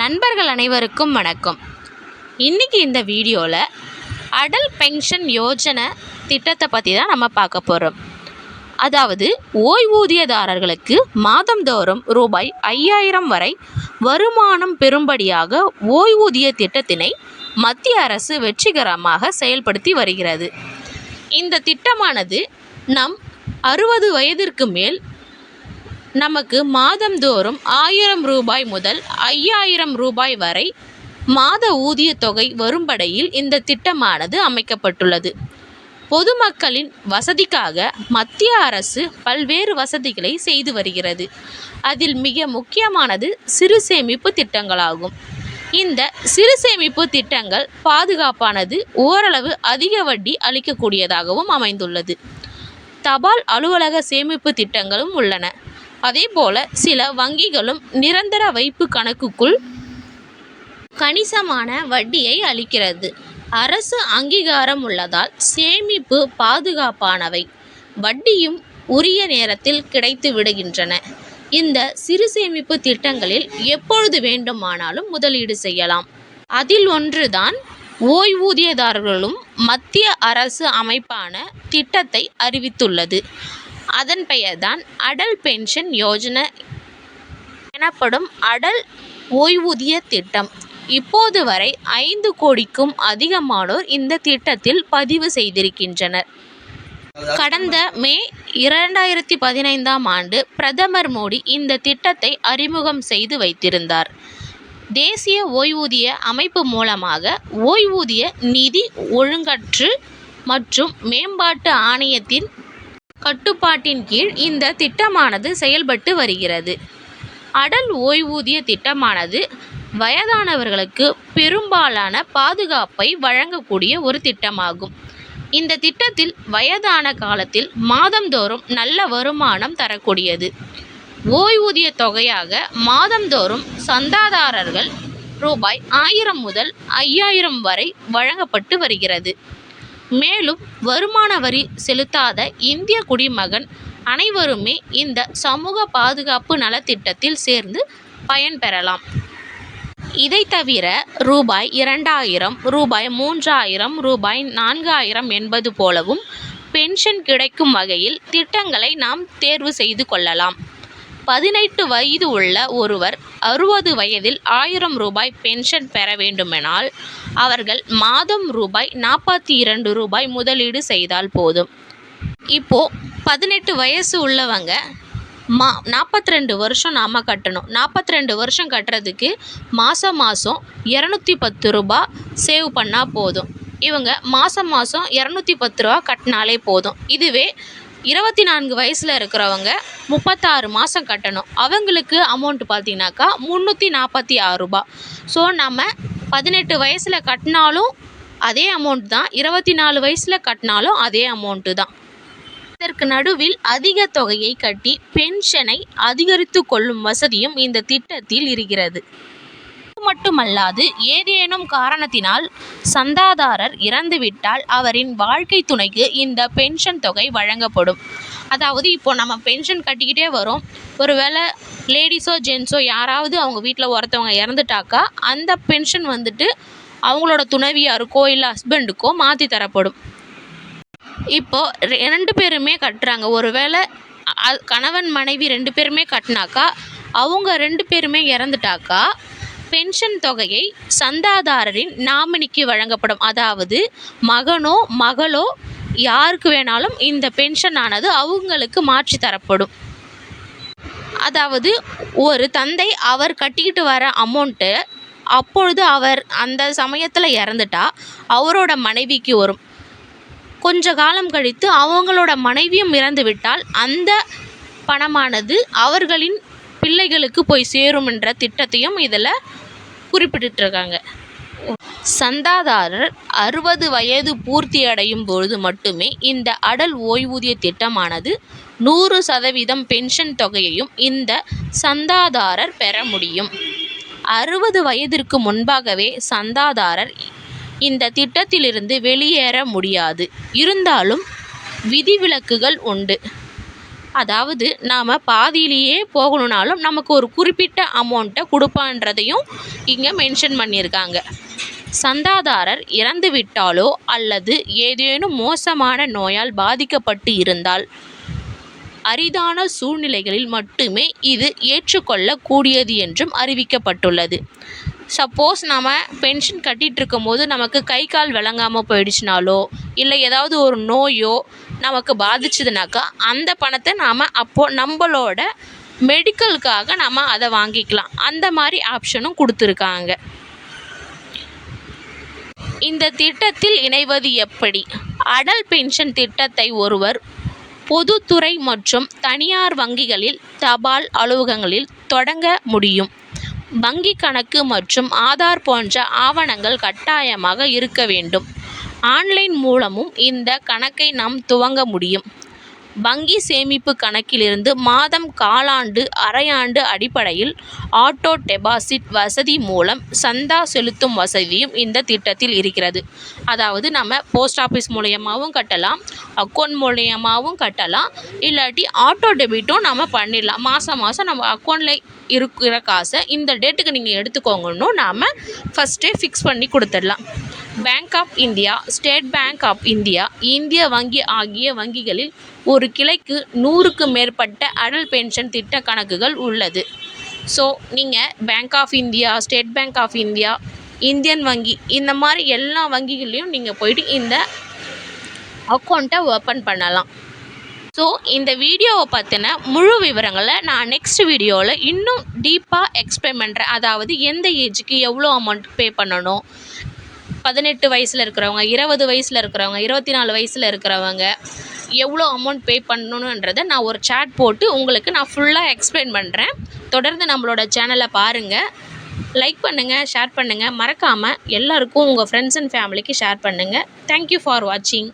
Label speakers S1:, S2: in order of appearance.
S1: நண்பர்கள் அனைவருக்கும் வணக்கம். இன்றைக்கி இந்த வீடியோவில் அடல் பென்ஷன் யோஜனை திட்டத்தை பற்றி தான் நம்ம பார்க்க போகிறோம் அதாவது ஓய்வூதியதாரர்களுக்கு மாதந்தோறும் ரூபாய் ஐயாயிரம் வரை வருமானம் பெறும்படியாக ஓய்வூதிய திட்டத்தினை மத்திய அரசு வெற்றிகரமாக செயல்படுத்தி வருகிறது. இந்த திட்டமானது நம் அறுபது வயதிற்கு மேல் நமக்கு மாதந்தோறும் ஆயிரம் ரூபாய் முதல் ஐயாயிரம் ரூபாய் வரை மாத ஊதியத் தொகை வரும்படையில் இந்த திட்டமானது அமைக்கப்பட்டுள்ளது. பொதுமக்களின் வசதிக்காக மத்திய அரசு பல்வேறு வசதிகளை செய்து வருகிறது. அதில் மிக முக்கியமானது சிறு சேமிப்பு திட்டங்களாகும். இந்த சிறு சேமிப்பு திட்டங்கள் பாதுகாப்பானது ஓரளவு அதிக வட்டி அளிக்கக்கூடியதாகவும் அமைந்துள்ளது. தபால் அலுவலக சேமிப்பு திட்டங்களும் உள்ளன. அதேபோல சில வங்கிகளும் நிரந்தர வைப்பு கணக்குக்குள் கணிசமான வட்டியை அளிக்கிறது. அரசு அங்கீகாரம் உள்ளதால் சேமிப்பு பாதுகாப்பானவை. வட்டியும் உரிய நேரத்தில் கிடைத்து விடுகின்றன. இந்த சிறு சேமிப்பு திட்டங்களில் எப்பொழுது வேண்டுமானாலும் முதலீடு செய்யலாம். அதில் ஒன்றுதான் ஓய்வூதியதாரர்களும் மத்திய அரசு அமைப்பான திட்டத்தை அறிவித்துள்ளது. அதன் பெயர்தான் அடல் பென்ஷன் யோஜனா எனப்படும் அடல் ஓய்வூதிய திட்டம். இப்போது வரை ஐந்து கோடிக்கும் அதிகமானோர் இந்த திட்டத்தில் பதிவு செய்திருக்கின்றனர். கடந்த மே இரண்டாயிரத்தி பதினைந்தாம் ஆண்டு பிரதமர் மோடி இந்த திட்டத்தை அறிமுகம் செய்து வைத்திருந்தார். தேசிய ஓய்வூதிய அமைப்பு மூலமாக ஓய்வூதிய நிதி ஒழுங்கற்று மற்றும் மேம்பாட்டு ஆணையத்தின் கட்டுப்பாட்டின் கீழ் இந்த திட்டமானது செயல்பட்டு வருகிறது. அடல் ஓய்வூதிய திட்டமானது வயதானவர்களுக்கு பெரும்பாலான பாதுகாப்பை வழங்கக்கூடிய ஒரு திட்டமாகும். இந்த திட்டத்தில் வயதான காலத்தில் மாதந்தோறும் நல்ல வருமானம் தரக்கூடியது. ஓய்வூதிய தொகையாக மாதந்தோறும் சந்தாதாரர்கள் ரூபாய் ஆயிரம் முதல் ஐயாயிரம் வரை வழங்கப்பட்டு வருகிறது. மேலும் வருமான வரி செலுத்தாத இந்திய குடிமகன் அனைவருமே இந்த சமூக பாதுகாப்பு நலத்திட்டத்தில் சேர்ந்து பயன்பெறலாம் இதை தவிர ரூபாய் இரண்டாயிரம் ரூபாய் மூன்றாயிரம் ரூபாய் நான்காயிரம் என்பது போலவும் பென்ஷன் கிடைக்கும் வகையில் திட்டங்களை நாம் தேர்வு செய்து கொள்ளலாம். பதினெட்டு வயது உள்ள ஒருவர் அறுபது வயதில் ஆயிரம் ரூபாய் பென்ஷன் பெற வேண்டுமெனால் அவர்கள் மாதம் ரூபாய் நாற்பத்தி இரண்டு ரூபாய் முதலீடு செய்தால் போதும். இப்போது பதினெட்டு வயசு உள்ளவங்க மா நாற்பத்தி ரெண்டு வருஷம் நாம் கட்டணும். நாற்பத்தி ரெண்டு வருஷம் கட்டுறதுக்கு மாதம் மாதம் இரநூத்தி பத்து ரூபா சேவ் பண்ணால் போதும். இவங்க மாதம் மாதம் இரநூத்தி பத்து ரூபா கட்டினாலே போதும். இதுவே இருபத்தி நான்கு வயசில் இருக்கிறவங்க முப்பத்தாறு மாதம் கட்டணும். அவங்களுக்கு அமௌண்ட் பார்த்தீங்கன்னாக்கா முந்நூற்றி நாற்பத்தி ஆறு ரூபா. ஸோ நம்ம பதினெட்டு வயசில் கட்டினாலும் அதே அமௌண்ட் தான். இருபத்தி நாலு வயசில் கட்டினாலும் அதே அமௌண்ட்டு தான். இதற்கு நடுவில் அதிக தொகையை கட்டி பென்ஷனை அதிகரித்து கொள்ளும் வசதியும் இந்த திட்டத்தில் இருக்கிறது. மட்டுமல்லாது ஏதேனும் காரணத்தினால் சந்தாதாரர் இறந்துவிட்டால் அவரின் வாழ்க்கை துணைக்கு இந்த பென்ஷன் தொகை வழங்கப்படும். அதாவது இப்போ நம்ம பென்ஷன் கட்டிக்கிட்டே வரோம். ஒருவேளை லேடிஸோ ஜென்ஸோ யாராவது அவங்க வீட்டில் ஒருத்தவங்க இறந்துட்டாக்கா அந்த பென்ஷன் வந்துட்டு அவங்களோட துணைவியாருக்கோ இல்லை ஹஸ்பண்டுக்கோ மாற்றி தரப்படும். இப்போது ரெ- ரெண்டு பேருமே கட்டுறாங்க. ஒருவேளை அ- கணவன் மனைவி ரெண்டு பேருமே கட்டினாக்கா அவங்க ரெண்டு பேருமே இறந்துட்டாக்கா பென்ஷன் தொகையை சந்தாதாரரின் நாமினிக்கு வழங்கப்படும். அதாவது மகனோ மகளோ யாருக்கு வேணாலும் இந்த பென்ஷன் ஆனது அவங்களுக்கு மாற்றி தரப்படும். அதாவது ஒரு தந்தை அவர் கட்டிக்கிட்டு வர அமௌண்ட்டு அப்பொழுது அவர் அந்த சமயத்தில் இறந்துட்டா அவரோட மனைவிக்கு வரும். கொஞ்ச காலம் கழித்து அவங்களோட மனைவியும் இறந்து விட்டால் அந்த பணமானது அவர்களின் பிள்ளைகளுக்கு போய் சேரும் என்ற திட்டத்தையும் இதில் குறிப்பிட்டிருக்காங்க சந்தாதாரர் அறுபது வயது பூர்த்தி அடையும் பொழுது மட்டுமே இந்த அடல் ஓய்வூதிய திட்டமானது நூறு சதவீதம் பென்ஷன் தொகையையும் இந்த சந்தாதாரர் பெற முடியும். அறுபது வயதிற்கு முன்பாகவே சந்தாதாரர் இந்த திட்டத்திலிருந்து வெளியேற முடியாது. இருந்தாலும் விதிவிலக்குகள் உண்டு. அதாவது நாம் பாதியிலேயே போகணுன்னாலும் நமக்கு ஒரு குறிப்பிட்ட அமௌண்ட்டை கொடுப்பான்றதையும் இங்கே மென்ஷன் பண்ணியிருக்காங்க. சந்தாதாரர் இறந்துவிட்டாலோ அல்லது ஏதேனும் மோசமான நோயால் பாதிக்கப்பட்டு இருந்தால் அரிதான சூழ்நிலைகளில் மட்டுமே இது ஏற்றுக்கொள்ளக்கூடியது என்றும் அறிவிக்கப்பட்டுள்ளது. சப்போஸ் நம்ம பென்ஷன் கட்டிகிட்டு இருக்கும்போது நமக்கு கை கால் விளங்காமல் போயிடுச்சுனாலோ இல்லை ஏதாவது ஒரு நோயோ நமக்கு பாதிச்சதுனாக்கா அந்த பணத்தை நாம் அப்போது நம்மளோட மெடிக்கலுக்காக நம்ம அதை வாங்கிக்கலாம். அந்த மாதிரி ஆப்ஷனும் கொடுத்துருக்காங்க. இந்த திட்டத்தில் இணைவது எப்படி? அடல் பென்ஷன் திட்டத்தை ஒருவர் பொதுத்துறை மற்றும் தனியார் வங்கிகளில் தபால் அலுவலகங்களில் தொடங்க முடியும். வங்கி கணக்கு மற்றும் ஆதார் போன்ற ஆவணங்கள் கட்டாயமாக இருக்க வேண்டும். ஆன்லைன் மூலமும் இந்த கணக்கை நாம் துவங்க முடியும். வங்கி சேமிப்பு கணக்கிலிருந்து மாதம் காலாண்டு அரையாண்டு அடிப்படையில் ஆட்டோ டெபாசிட் வசதி மூலம் சந்தா செலுத்தும் வசதியும் இந்த திட்டத்தில் இருக்கிறது. அதாவது நம்ம போஸ்ட் ஆஃபீஸ் மூலியமாகவும் கட்டலாம் அக்கௌண்ட் மூலியமாகவும் கட்டலாம் இல்லாட்டி ஆட்டோ டெபிட்டும் நம்ம பண்ணிடலாம். மாதம் மாதம் நம்ம அக்கௌண்ட்டில் இருக்கிற காசை இந்த டேட்டுக்கு நீங்கள் எடுத்துக்கோங்கன்னு நாம் ஃபஸ்ட்டே ஃபிக்ஸ் பண்ணி கொடுத்துடலாம். Bank of India State Bank of India இந்திய வங்கி ஆகிய வங்கிகளில் ஒரு கிளைக்கு நூறுக்கு மேற்பட்ட அடல் பென்ஷன் திட்ட கணக்குகள் உள்ளது. ஸோ நீங்கள் Bank of India State Bank of India Indian வங்கி இந்த மாதிரி எல்லா வங்கிகள்லேயும் நீங்கள் போயிட்டு இந்த அக்கௌண்ட்டை ஓப்பன் பண்ணலாம். ஸோ இந்த வீடியோவை பற்றின முழு விவரங்களை நான் நெக்ஸ்ட் வீடியோவில் இன்னும் டீப்பாக எக்ஸ்பிளைன் பண்ணுறேன் அதாவது எந்த ஏஜுக்கு எவ்வளோ அமௌண்ட் பே பண்ணணும்? பதினெட்டு வயசில் இருக்கிறவங்க இருபது வயசில் இருக்கிறவங்க இருபத்தி நாலு வயசில் இருக்கிறவங்க எவ்வளோ அமௌண்ட் பே பண்ணணுன்றதை நான் ஒரு சாட் போட்டு உங்களுக்கு நான் ஃபுல்லாக எக்ஸ்பிளைன் பண்ணுறேன் தொடர்ந்து நம்மளோட சேனலை பாருங்கள் லைக் பண்ணுங்கள் ஷேர் பண்ணுங்கள் மறக்காமல் எல்லாருக்கும் உங்கள் ஃப்ரெண்ட்ஸ் அண்ட் ஃபேமிலிக்கு ஷேர் பண்ணுங்கள் தேங்க்யூ ஃபார் வாட்சிங்